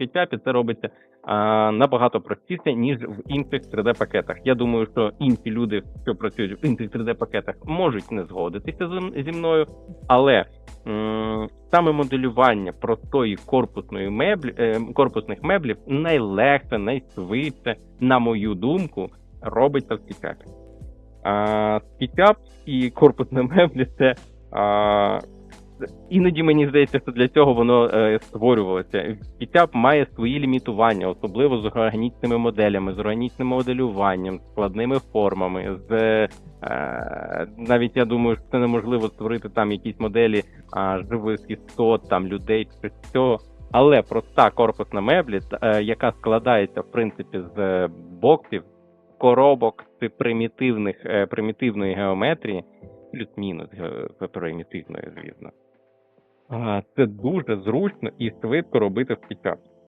SketchUp це робиться а, набагато простіше, ніж в інших 3D-пакетах. Я думаю, що інші люди, що працюють в інших 3D-пакетах, можуть не згодитися зі- мною, але м, саме моделювання простої корпусної меблі, е, корпусних меблів найлегше, найшвидше, на мою думку, робиться в SketchUp. SketchUp і корпусні меблі це а, Іноді мені здається, що для цього воно е, створювалося. SketchUp має свої лімітування, особливо з органічними моделями, з органічним моделюванням, складними формами. З е, навіть я думаю, що це неможливо створити там якісь моделі живих істот, там людей чи цього. Але проста корпусна меблі, е, яка складається в принципі з е, боксів, коробок чи примітивних е, примітивної геометрії, плюс-мінус примітивною, примітивної, звісно. А, Це дуже зручно і швидко робити в SketchUp.